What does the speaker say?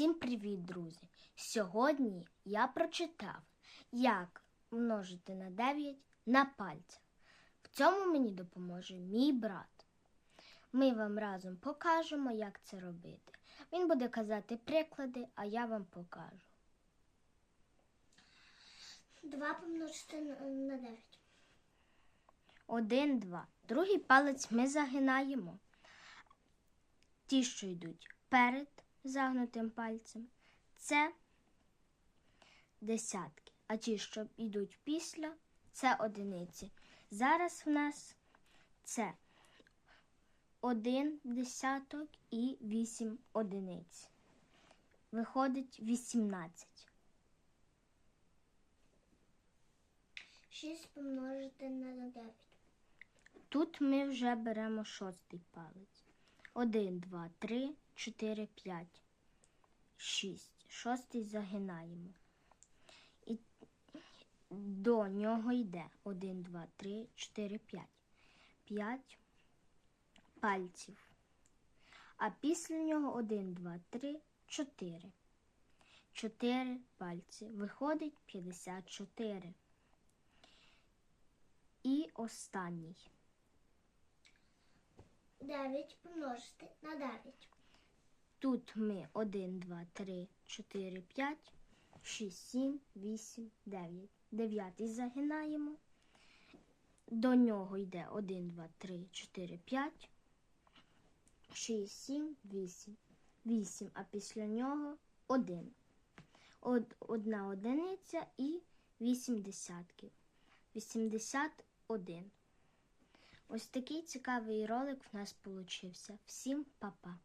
Всім привіт, друзі! Сьогодні я прочитав, як множити на 9 на пальцях. В цьому мені допоможе мій брат. Ми вам разом покажемо, як це робити. Він буде казати приклади, а я вам покажу. 2 помножити на- на 9. Один, два. Другий палець ми загинаємо. Ті, що йдуть перед загнутим пальцем, це десятки. А ті, що йдуть після, це одиниці. Зараз в нас це один десяток і вісім одиниць. Виходить 18. 6 помножити на 9. Тут ми вже беремо шостий палець. Один, два, три, чотири, п'ять, шість. Шостий загинаємо. І до нього йде один, два, три, чотири, п'ять. П'ять пальців. А після нього один, два, три, чотири. Чотири пальці. Виходить 54. І останній. 9 помножити на 9. Тут ми 1, 2, 3, 4, 5, 6, 7, 8, 9. Дев'ятий загинаємо. До нього йде 1, 2, 3, 4, 5, 6, 7, 8. 8, а після нього 1. Од, одна одиниця і 8 десятків. 81. Ось такий цікавий ролик в нас получився. Всім па-па!